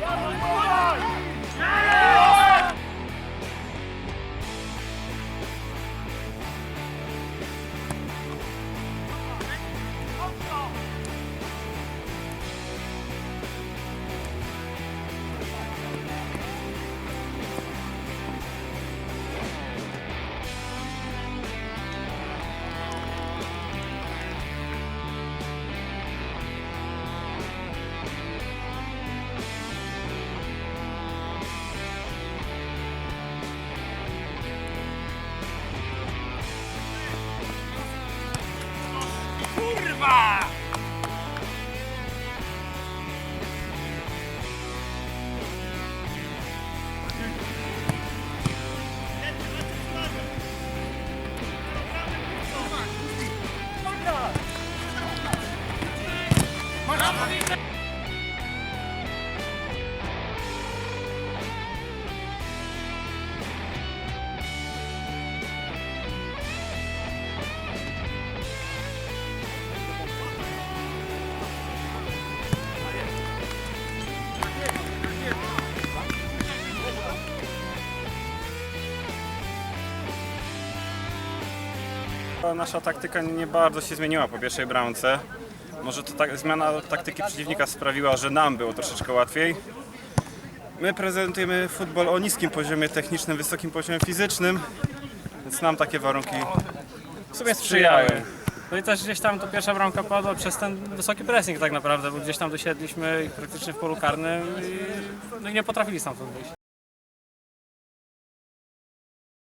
Come on, come on. Kurwa! Dobra! Masz Nasza taktyka nie bardzo się zmieniła po pierwszej bramce. Może to tak, zmiana taktyki przeciwnika sprawiła, że nam było troszeczkę łatwiej. My prezentujemy futbol o niskim poziomie technicznym, wysokim poziomie fizycznym, więc nam takie warunki w sumie sprzyjały. No i też gdzieś tam to pierwsza bramka padła przez ten wysoki pressing tak naprawdę, bo gdzieś tam dosiedliśmy i praktycznie w polu karnym i, no i nie potrafili stamtąd wyjść.